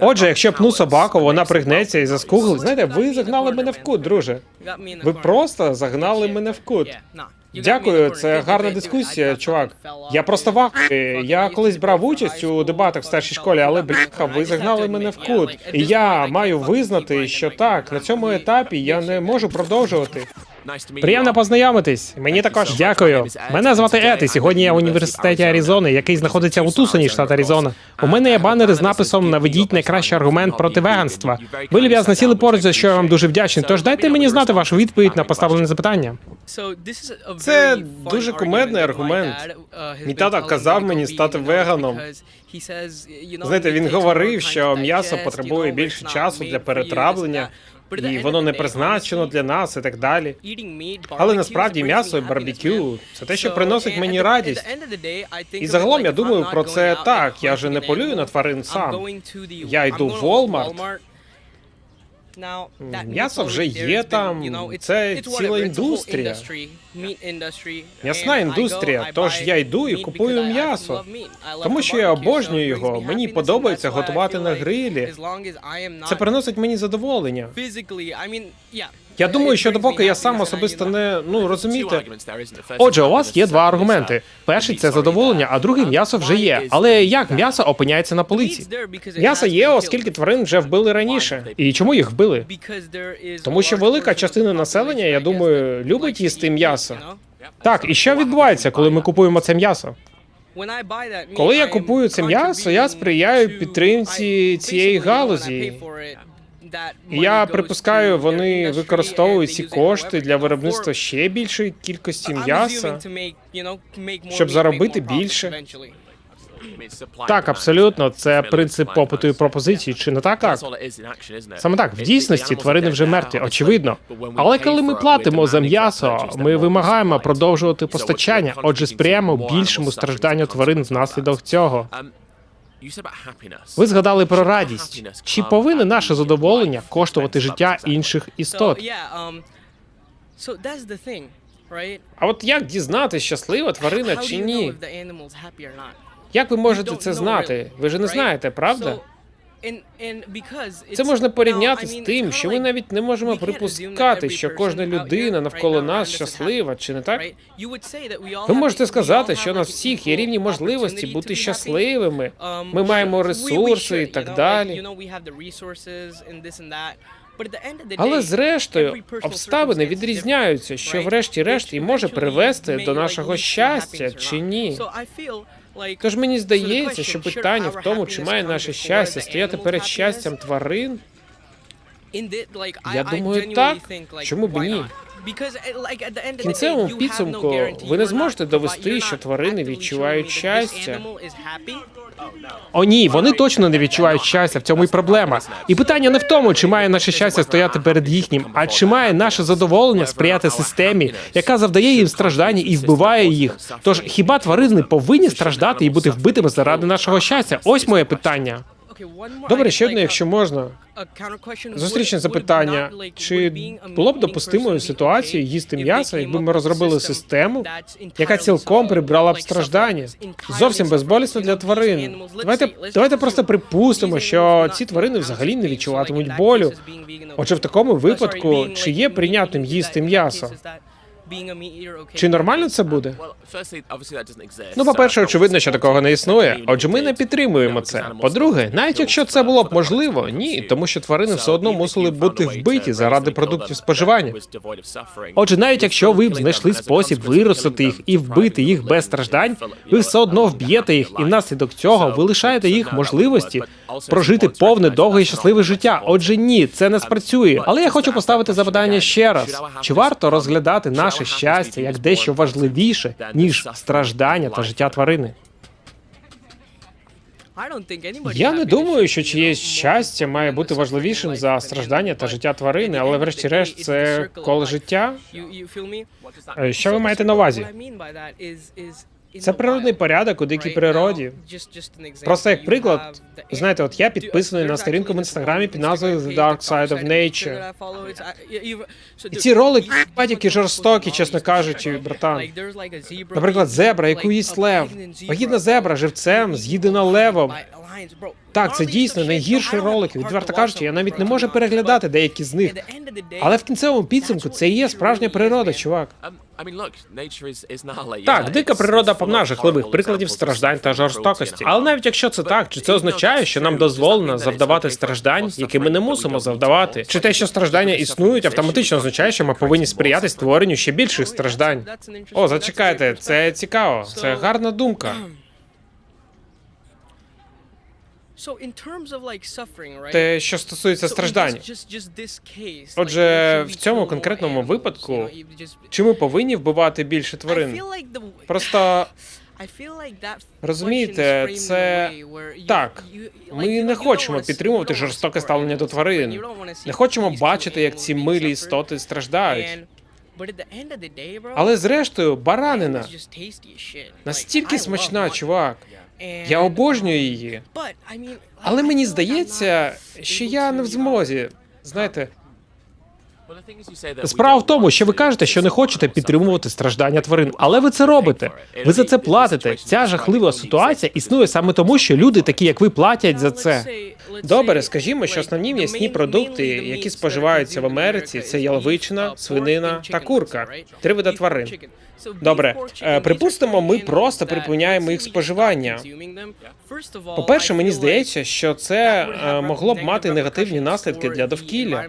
Отже, якщо пну собаку, вона пригнеться і заскуглить. Знаєте, ви загнали мене в кут, друже. Ви просто загнали мене в кут. Дякую, це гарна дискусія, чувак. Я просто в ахуї. Я колись брав участь у дебатах в старшій школі, але бляха, ви загнали мене в кут. І я маю визнати, що так, на цьому етапі я не можу продовжувати. Приємно познайомитись. Мені також дякую. Мене звати Ед, і сьогодні я в університеті Аризони, який знаходиться у Тусоні, штат Аризона. У мене є банери з написом Наведіть найкращий аргумент проти веганства. Ви люб'язно сіли поруч, за що я вам дуже вдячний. Тож дайте мені знати вашу відповідь на поставлене запитання. Це дуже кумедний аргумент. Мій тато казав мені стати веганом. Знаєте, він говорив, що м'ясо потребує більше часу для перетравлення, і воно не призначено для нас і так далі. Але насправді м'ясо і барбекю це те, що приносить мені радість. І загалом я думаю про це так. Я же не полюю на тварин сам. Я йду в Walmart. М'ясо вже є там. Це ціла індустрія. М'ясна індустрія, тож я йду і купую м'ясо. Тому що я обожнюю його. Мені подобається готувати на грилі. Це приносить мені задоволення. Я думаю, що допоки я сам особисто не ну розумієте. Отже, у вас є два аргументи. Перший це задоволення, а другий м'ясо вже є. Але як м'ясо опиняється на полиці? М'ясо є, оскільки тварин вже вбили раніше. І чому їх вбили? Тому що велика частина населення, я думаю, любить їсти м'ясо. Так, і що відбувається, коли ми купуємо це м'ясо? Коли я купую це м'ясо, я сприяю підтримці цієї галузі. І я припускаю, вони використовують ці кошти для виробництва ще більшої кількості м'яса. щоб заробити більше. Так, абсолютно, це принцип попиту і пропозиції, чи не так? Так. Саме так, в дійсності тварини вже мертві, очевидно. Але коли ми платимо за м'ясо, ми вимагаємо продовжувати постачання, отже, сприяємо більшому стражданню тварин внаслідок цього. Ви згадали про радість. Чи повинне наше задоволення коштувати життя інших істот? А от як дізнати, щаслива тварина чи ні? Як ви можете це знати? Ви ж не знаєте, правда? Це можна порівняти з тим, що ми навіть не можемо припускати, що кожна людина навколо нас щаслива, чи не так? Ви можете сказати, що у нас всіх є рівні можливості бути щасливими. Ми маємо ресурси і так далі. Але зрештою обставини відрізняються, що врешті-решт і може привести до нашого щастя чи ні. Тож мені здається, що питання в тому, чи має наше щастя стояти перед щастям тварин. Я думаю, так. Чому б ні? В кінцевому підсумку ви не зможете довести, що тварини відчувають щастя. О, ні, вони точно не відчувають щастя. В цьому і проблема. І питання не в тому, чи має наше щастя стояти перед їхнім, а чи має наше задоволення сприяти системі, яка завдає їм страждання і вбиває їх. Тож хіба тварини повинні страждати і бути вбитими заради нашого щастя? Ось моє питання. Добре, ще одне, якщо можна. Зустрічне запитання: чи було б допустимою ситуацією їсти м'ясо, якби ми розробили систему, яка цілком прибрала б страждання? Зовсім безболісно для тварин. Давайте, давайте просто припустимо, що ці тварини взагалі не відчуватимуть болю. Отже, в такому випадку, чи є прийнятним їсти м'ясо? Чи нормально це буде? Ну, по-перше, очевидно, що такого не існує. Отже, ми не підтримуємо це. По-друге, навіть якщо це було б можливо, ні, тому що тварини все одно мусили б бути вбиті заради продуктів споживання. Отже, навіть якщо ви б знайшли спосіб виростити їх і вбити їх без страждань, ви все одно вб'єте їх, і внаслідок цього ви лишаєте їх можливості прожити повне довге і щасливе життя. Отже, ні, це не спрацює. Але я хочу поставити запитання ще раз: чи варто розглядати наше щастя як дещо важливіше ніж страждання та життя тварини? Я не думаю, що чиєсь щастя має бути важливішим за страждання та життя тварини, але врешті-решт це коло життя. Е, Що ви маєте на увазі? Це природний порядок у дикій природі. Просто як приклад, знаєте, от я підписаний на сторінку в інстаграмі під назвою The Dark Side of Nature. І ці ролики які жорстокі, чесно кажучи, братан. Наприклад, зебра, яку їсть лев. Вагітна зебра живцем, з'їдена левом. Так, це дійсно найгірший ролик. Відверто кажучи, я навіть не можу переглядати деякі з них. Але в кінцевому підсумку це і є справжня природа, чувак. Так, дика природа повна жахливих прикладів страждань та жорстокості. Але навіть якщо це так, чи це означає, що нам дозволено завдавати страждань, які ми не мусимо завдавати? Чи те, що страждання існують, автоматично означає, що ми повинні сприяти створенню ще більших страждань? О, зачекайте, це цікаво. Це гарна думка. Те, що стосується страждань. Отже, в цьому конкретному випадку, чи ми повинні вбивати більше тварин? Просто розумієте, це так. Ми не хочемо підтримувати жорстоке ставлення до тварин. не хочемо бачити, як ці милі істоти страждають. Але зрештою, баранина настільки смачна, чувак. Я обожнюю її. Але мені здається, що я не в змозі. Знаєте, справа в тому, що ви кажете, що не хочете підтримувати страждання тварин, але ви це робите. Ви за це платите. Ця жахлива ситуація існує саме тому, що люди, такі як ви, платять за це. Добре, скажімо, що основні м'ясні продукти, які споживаються в Америці, це яловичина, свинина та курка. Три вида тварин. Добре, е, припустимо, ми просто припиняємо їх споживання. По-перше, мені здається, що це е, могло б мати негативні наслідки для довкілля,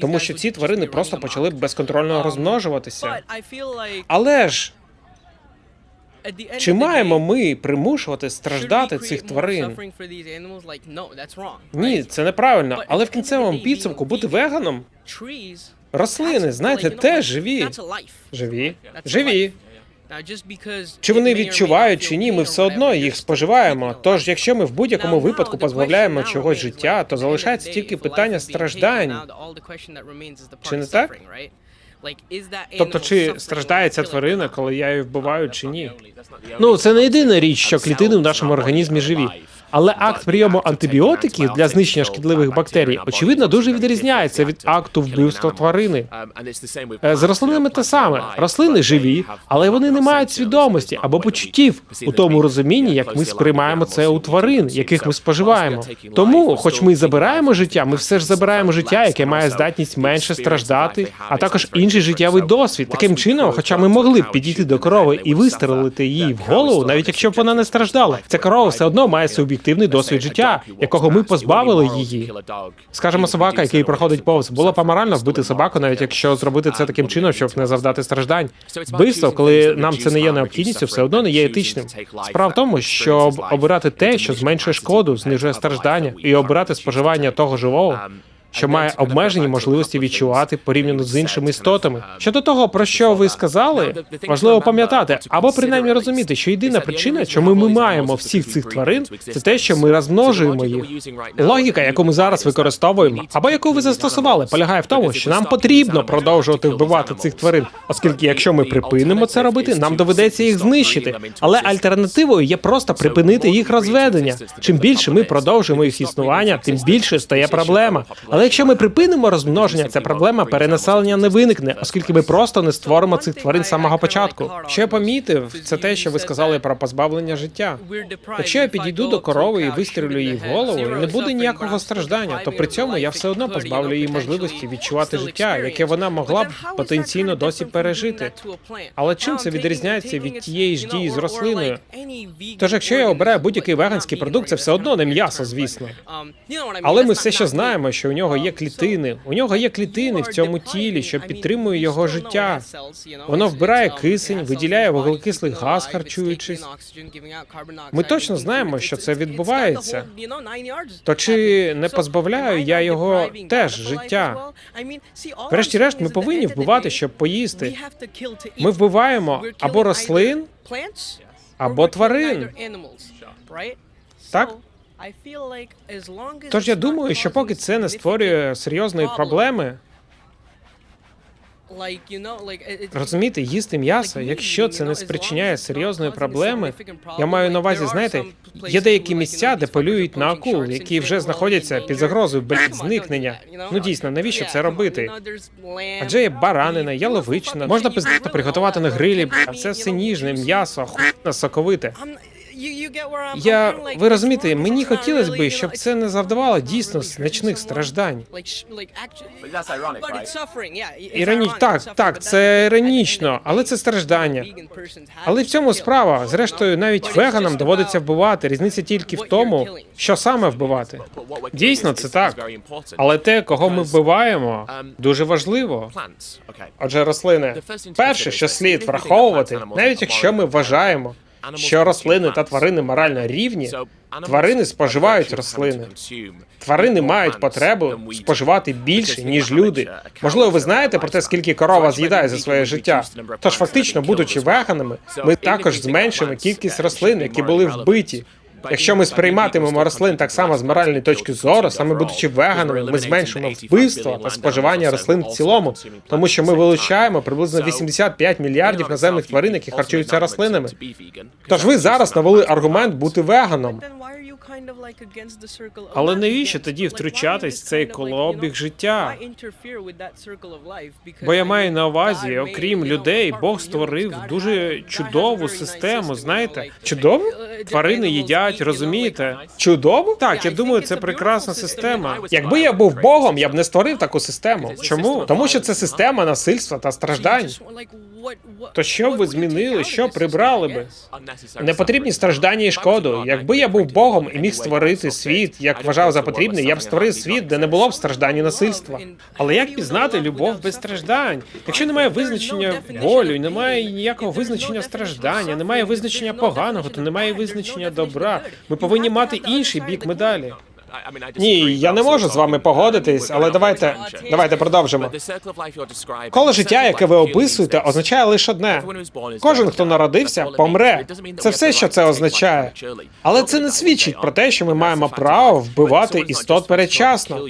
тому що ці тварини просто почали б безконтрольно розмножуватися. Але ж чи маємо ми примушувати страждати цих тварин? Ні, це неправильно. Але в кінцевому підсумку бути веганом рослини, знаєте, теж живі. Живі, живі. Чи вони відчувають чи ні, ми все одно їх споживаємо. Тож, якщо ми в будь-якому випадку позбавляємо чогось життя, то залишається тільки питання страждань. Чи не так? Тобто, чи страждає ця тварина, коли я її вбиваю, чи ні? Ну, це не єдина річ, що клітини в нашому організмі живі. Але акт прийому антибіотиків для знищення шкідливих бактерій, очевидно, дуже відрізняється від акту вбивства тварини. Е, З рослинами те саме. Рослини живі, але вони не мають свідомості або почуттів у тому розумінні, як ми сприймаємо це у тварин, яких ми споживаємо. Тому, хоч ми забираємо життя, ми все ж забираємо життя, яке має здатність менше страждати, а також інший життєвий досвід. Таким чином, хоча ми могли б підійти до корови і вистрелити її в голову, навіть якщо б вона не страждала, ця корова все одно має суб'єктивний досвід життя, якого ми позбавили її. Скажемо, собака, який проходить повз, було б аморально вбити собаку, навіть якщо зробити це таким чином, щоб не завдати страждань. Вбивство, коли нам це не є необхідністю, все одно не є етичним. Справа в тому, щоб обирати те, що зменшує шкоду, знижує страждання, і обирати споживання того живого, що має обмежені можливості відчувати порівняно з іншими істотами. Щодо того, про що ви сказали, важливо пам'ятати або принаймні розуміти, що єдина причина, чому ми маємо всіх цих тварин, це те, що ми розмножуємо їх. Логіка, яку ми зараз використовуємо, або яку ви застосували, полягає в тому, що нам потрібно продовжувати вбивати цих тварин, оскільки якщо ми припинимо це робити, нам доведеться їх знищити. Але альтернативою є просто припинити їх розведення. Чим більше ми продовжуємо їх існування, тим більше стає проблема. Але якщо ми припинимо розмноження, ця проблема перенаселення не виникне, оскільки ми просто не створимо цих тварин з самого початку. Що я помітив, це те, що ви сказали про позбавлення життя. Якщо я підійду до корови і вистрілю її в голову, не буде ніякого страждання, то при цьому я все одно позбавлю її можливості відчувати життя, яке вона могла б потенційно досі пережити. Але чим це відрізняється від тієї ж дії з рослиною? Тож, якщо я обираю будь-який веганський продукт, це все одно не м'ясо, звісно. Але ми все ще знаємо, що у нього є клітини. У нього є клітини в цьому тілі, що підтримує його життя. Воно вбирає кисень, виділяє вуглекислий газ, харчуючись. Ми точно знаємо, що це відбувається. То чи не позбавляю я його теж життя? Врешті-решт, ми повинні вбивати, щоб поїсти. Ми вбиваємо або рослин, або тварин. Так? Тож я думаю, що поки це не створює серйозної проблеми, розумієте, їсти м'ясо, якщо це не спричиняє серйозної проблеми, я маю на увазі, знаєте, є деякі місця, де полюють на акул, які вже знаходяться під загрозою блядь, зникнення. Ну дійсно, навіщо це робити? Адже є баранина, яловичина, можна приготувати на грилі, а це все ніжне, м'ясо, охуєнно соковите. Я ви розумієте, мені хотілося б, щоб це не завдавало дійсно значних страждань. Іроні... Так, так, це іронічно, але це страждання. Але в цьому справа. Зрештою, навіть веганам доводиться вбивати. Різниця тільки в тому, що саме вбивати. Дійсно, це так. Але те, кого ми вбиваємо, дуже важливо. Отже, рослини. Перше, що слід враховувати, навіть якщо ми вважаємо, що рослини та тварини морально рівні, тварини споживають рослини. Тварини мають потребу споживати більше, ніж люди. Можливо, ви знаєте про те, скільки корова з'їдає за своє життя. Тож, фактично, будучи веганами, ми також зменшимо кількість рослин, які були вбиті. Якщо ми сприйматимемо рослин так само з моральної точки зору, саме будучи веганами, ми зменшимо вбивство та споживання рослин в цілому, тому що ми вилучаємо приблизно 85 мільярдів наземних тварин, які харчуються рослинами. Тож ви зараз навели аргумент бути веганом. Але навіщо тоді втручатись в цей колообіг життя? Бо я маю на увазі, окрім людей, Бог створив дуже чудову систему. Знаєте, Чудово? тварини їдять, розумієте? Чудово? Так, я думаю, це прекрасна система. Якби я був Богом, я б не створив таку систему. Чому? Тому що це система насильства та страждань. То що б ви змінили, що прибрали би? Не потрібні страждання і шкоду. Якби я був Богом і міг створити світ, як вважав за потрібне, я б створив світ, де не було б страждань і насильства. Але як пізнати любов без страждань? Якщо немає визначення болю, немає ніякого визначення страждання, немає визначення поганого, то немає визначення добра. Ми повинні мати інший бік медалі. Ні, я не можу з вами погодитись, але давайте давайте продовжимо. Коло життя, яке ви описуєте, означає лише одне: кожен, хто народився, помре. Це все, що це означає. Але це не свідчить про те, що ми маємо право вбивати істот передчасно.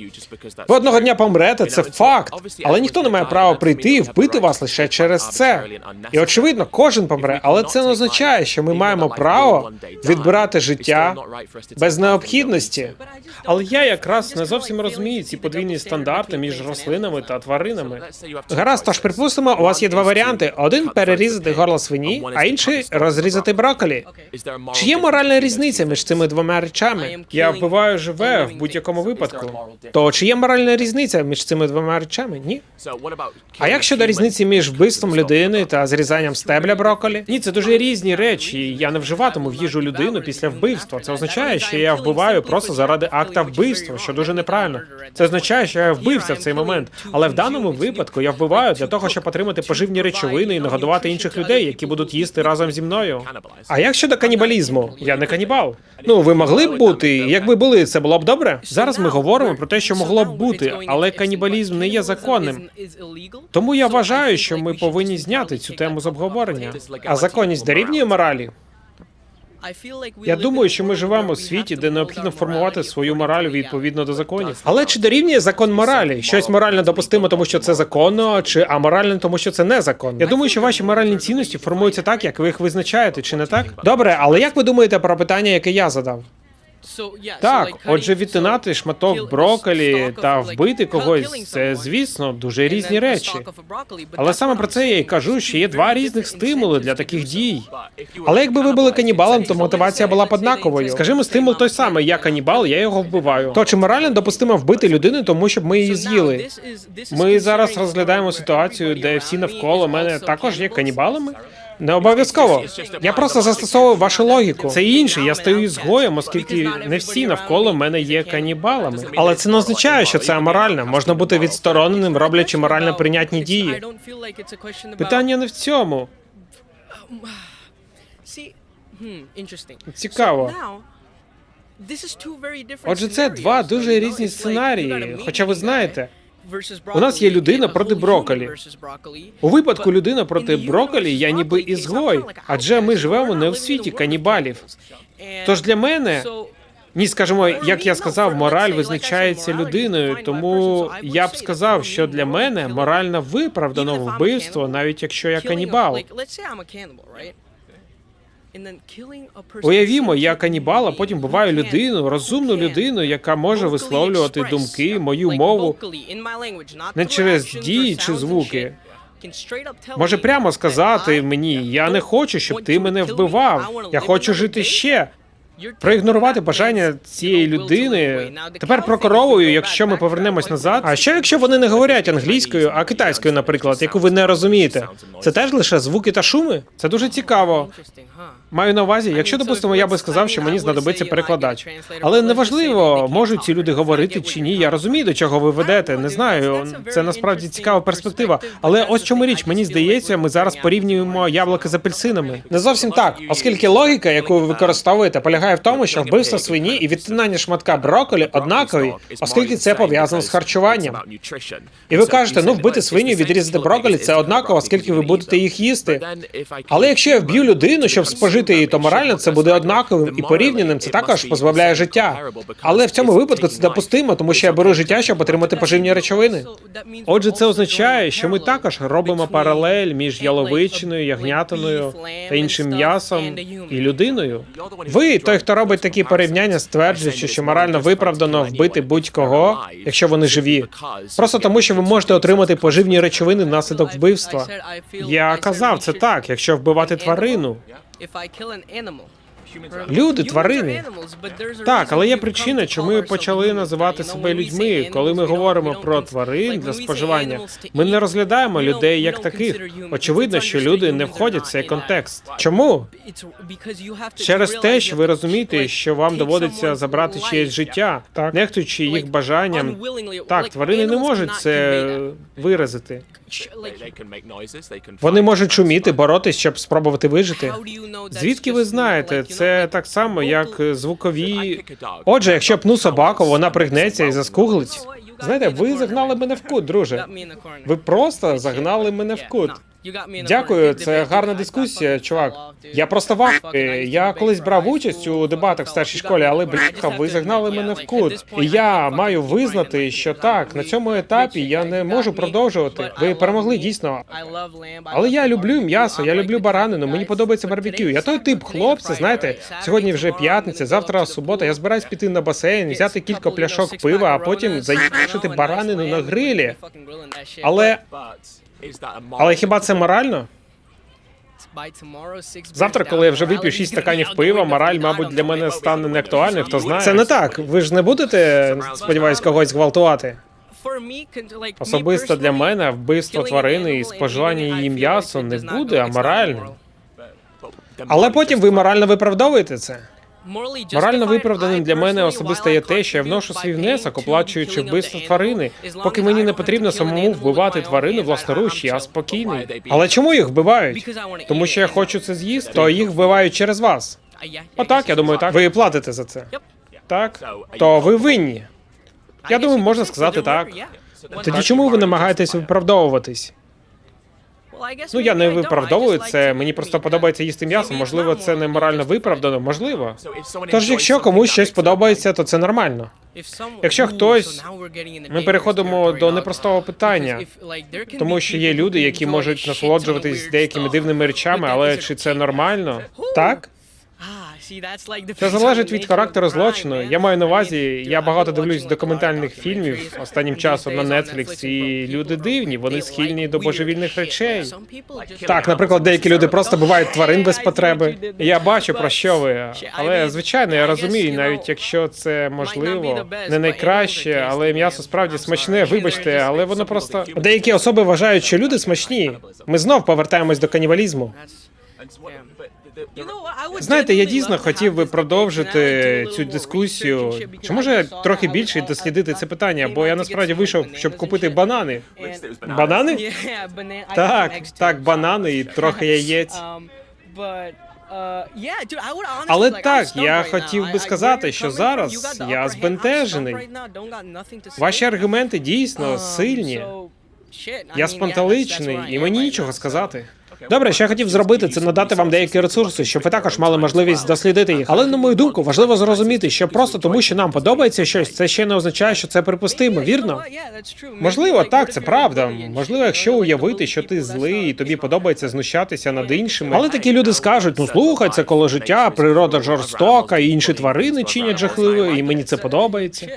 Ви одного дня помрете, це факт. Але ніхто не має права прийти і вбити вас лише через це. І очевидно, кожен помре, але це не означає, що ми маємо право відбирати життя без необхідності. Але я якраз не зовсім розумію ці подвійні стандарти між рослинами та тваринами. Гаразд, тож припустимо, у вас є два варіанти: один перерізати горло свині, а інший розрізати брокколі. Чи є моральна різниця між цими двома речами? Я вбиваю живе в будь-якому випадку. То чи є моральна різниця між цими двома речами? Ні. А як щодо різниці між вбивством людини та зрізанням стебля брокколі? Ні, це дуже різні речі. Я не вживатиму в їжу людину після вбивства. Це означає, що я вбиваю просто заради акта вбивства, що дуже неправильно. Це означає, що я вбився в цей момент. Але в даному випадку я вбиваю для того, щоб отримати поживні речовини і нагодувати інших людей, які будуть їсти разом зі мною. А як щодо канібалізму? Я не канібал. Ну, ви могли б бути, якби були, це було б добре. Зараз ми говоримо про те, що могло б бути, але канібалізм не є законним. Тому я вважаю, що ми повинні зняти цю тему з обговорення. А законність дорівнює моралі? Я думаю, що ми живемо в світі, де необхідно формувати свою мораль відповідно до законів. Але чи дорівнює закон моралі? Щось морально допустимо, тому що це законно, чи аморально, тому що це незаконно? Я думаю, що ваші моральні цінності формуються так, як ви їх визначаєте, чи не так? Добре, але як ви думаєте про питання, яке я задав? Так, отже, відтинати шматок брокколі та вбити когось це, звісно, дуже різні речі. Але саме про це я і кажу, що є два різних стимули для таких дій. Але якби ви були канібалом, то мотивація була б однаковою. Скажімо, стимул той самий. Я канібал, я його вбиваю. То чи морально допустимо вбити людину, тому щоб ми її з'їли? Ми зараз розглядаємо ситуацію, де всі навколо мене також є канібалами. Не обов'язково. Я просто застосовую вашу логіку. Це інше. Я стою ізгоєм, оскільки не всі навколо мене є канібалами. Але це не означає, що це аморально. Можна бути відстороненим, роблячи морально прийнятні дії. Питання не в цьому. Цікаво. Отже, це два дуже різні сценарії. Хоча ви знаєте, у нас є людина проти брокколі. У випадку людина проти брокколі я ніби ізгой, адже ми живемо не в світі канібалів. Тож для мене. Ні, скажімо, як я сказав, мораль визначається людиною, тому я б сказав, що для мене морально виправдано вбивство, навіть якщо я канібал. Уявімо, я канібал, а потім буваю людину, розумну людину, яка може висловлювати думки, мою мову не через дії чи звуки. Може прямо сказати мені, я не хочу, щоб ти мене вбивав. Я хочу жити ще. Проігнорувати бажання цієї людини. Тепер про коровою, якщо ми повернемось назад. А що якщо вони не говорять англійською, а китайською, наприклад, яку ви не розумієте? Це теж лише звуки та шуми? Це дуже цікаво. Маю на увазі, якщо допустимо, я би сказав, що мені знадобиться перекладач. Але неважливо, можуть ці люди говорити чи ні. Я розумію, до чого ви ведете. Не знаю. Це насправді цікава перспектива. Але ось чому річ, мені здається, ми зараз порівнюємо яблуки з апельсинами. Не зовсім так, оскільки логіка, яку ви використовуєте, полягає в тому, що вбивство свині і відтинання шматка брокколі однакові, оскільки це пов'язано з харчуванням. І ви кажете, ну вбити свиню, і відрізати брокколі – це однаково, оскільки ви будете їх їсти. Але якщо я вб'ю людину, щоб спожити її, то морально це буде однаковим і порівняним. Це також позбавляє життя. Але в цьому випадку це допустимо, тому що я беру життя, щоб отримати поживні речовини. Отже, це означає, що ми також робимо паралель між яловичиною, ягнятиною та іншим м'ясом і людиною. Ви, той, хто робить такі порівняння, стверджуючи, що морально виправдано вбити будь-кого, якщо вони живі. Просто тому, що ви можете отримати поживні речовини внаслідок вбивства. Я казав це так, якщо вбивати тварину. Люди, тварини. Так, але є причина, чому ми почали називати себе людьми. Коли ми говоримо про тварин для споживання, ми не розглядаємо людей як таких. Очевидно, що люди не входять в цей контекст. Чому? Через те, що ви розумієте, що вам доводиться забрати чиєсь життя, так нехтуючи їх бажанням. Так, тварини не можуть це виразити. Вони можуть шуміти, боротись, щоб спробувати вижити. Звідки ви знаєте? Це так само, як звукові. Отже, якщо пну собаку, вона пригнеться і заскуглить. Знаєте, ви загнали мене в кут, друже. Ви просто загнали мене в кут. Дякую, це гарна дискусія, чувак. Я просто вах. Я колись брав участь у дебатах в старшій школі, але бляха, ви загнали мене в кут. І я маю визнати, що так, на цьому етапі я не можу продовжувати. Ви перемогли дійсно. Але я люблю м'ясо, я люблю баранину, мені подобається барбекю. Я той тип хлопця, знаєте, сьогодні вже п'ятниця, завтра субота. Я збираюсь піти на басейн, взяти кілька пляшок пива, а потім заїхати баранину на грилі. Але але хіба це морально? Завтра, коли я вже вип'ю шість стаканів пива, мораль, мабуть, для мене стане неактуальною, хто знає. Це не так. Ви ж не будете, сподіваюсь, когось гвалтувати. Особисто для мене вбивство тварини і споживання її м'ясо не буде аморальним. Але потім ви морально виправдовуєте це. Морально виправданим для мене особисто є те, що я вношу свій внесок, оплачуючи вбивство тварини. Поки мені не потрібно самому вбивати тварину власноруч, я спокійний. Але чому їх вбивають? Тому що я хочу це з'їсти, то їх вбивають через вас. Отак, я думаю, так. Ви платите за це. Так? То ви винні. Я думаю, можна сказати так. Тоді чому ви намагаєтесь виправдовуватись? Ну я не виправдовую це. Мені просто подобається їсти м'ясо. Можливо, це не морально виправдано. Можливо. Тож, якщо комусь щось подобається, то це нормально. Якщо хтось, ми переходимо до непростого питання, тому що є люди, які можуть насолоджуватись деякими дивними речами, але чи це нормально? Так? Це залежить від характеру злочину. Я маю на увазі, я багато дивлюсь документальних фільмів останнім часом на Netflix, і люди дивні, вони схильні до божевільних речей. Так, наприклад, деякі люди просто бувають тварин без потреби. Я бачу про що ви, але звичайно, я розумію, навіть якщо це можливо не найкраще, але м'ясо справді смачне. Вибачте, але воно просто деякі особи вважають, що люди смачні. Ми знов повертаємось до канібалізму. Знаєте, я дійсно хотів би продовжити цю дискусію. Чи може трохи більше дослідити це питання? Бо я насправді вийшов, щоб купити банани. Банани? Так, так, банани і трохи яєць. Але так, я хотів би сказати, що зараз я збентежений. Ваші аргументи дійсно сильні. Я спантеличний, і мені нічого сказати. Добре, що я хотів зробити, це надати вам деякі ресурси, щоб ви також мали можливість дослідити їх. Але на мою думку, важливо зрозуміти, що просто тому, що нам подобається щось, це ще не означає, що це припустимо, вірно? Можливо, так, це правда. Можливо, якщо уявити, що ти злий і тобі подобається знущатися над іншими. Але такі люди скажуть: ну слухай, це коло життя, природа жорстока, і інші тварини чинять жахливе, і мені це подобається.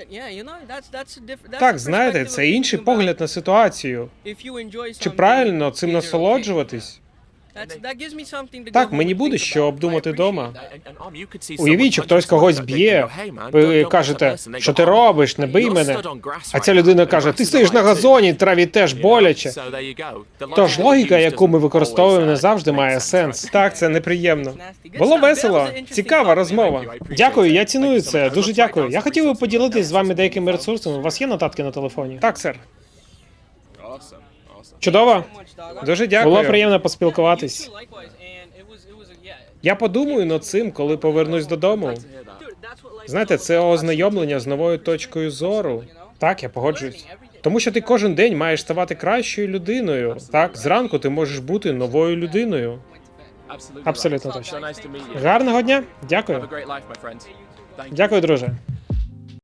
Так, знаєте, це інший погляд на ситуацію. Чи правильно цим насолоджуватись? Так, мені буде що обдумати вдома. Уявіть, що хтось когось б'є. Ви кажете, що ти робиш, не бий мене. А ця людина каже: ти стоїш на газоні, траві теж боляче. Тож логіка, яку ми використовуємо, не завжди має сенс. Так, це неприємно. Було весело, цікава розмова. Дякую, я ціную це. Дуже дякую. Я хотів би поділитись з вами деякими ресурсами. У вас є нотатки на телефоні? Так, сер. Чудово. Дуже дякую. Було приємно поспілкуватись. Я подумаю над цим, коли повернусь додому. Знаєте, це ознайомлення з новою точкою зору. Так, я погоджуюсь. Тому що ти кожен день маєш ставати кращою людиною. Так, зранку ти можеш бути новою людиною. Абсолютно точно. Гарного дня. Дякую. Дякую, друже.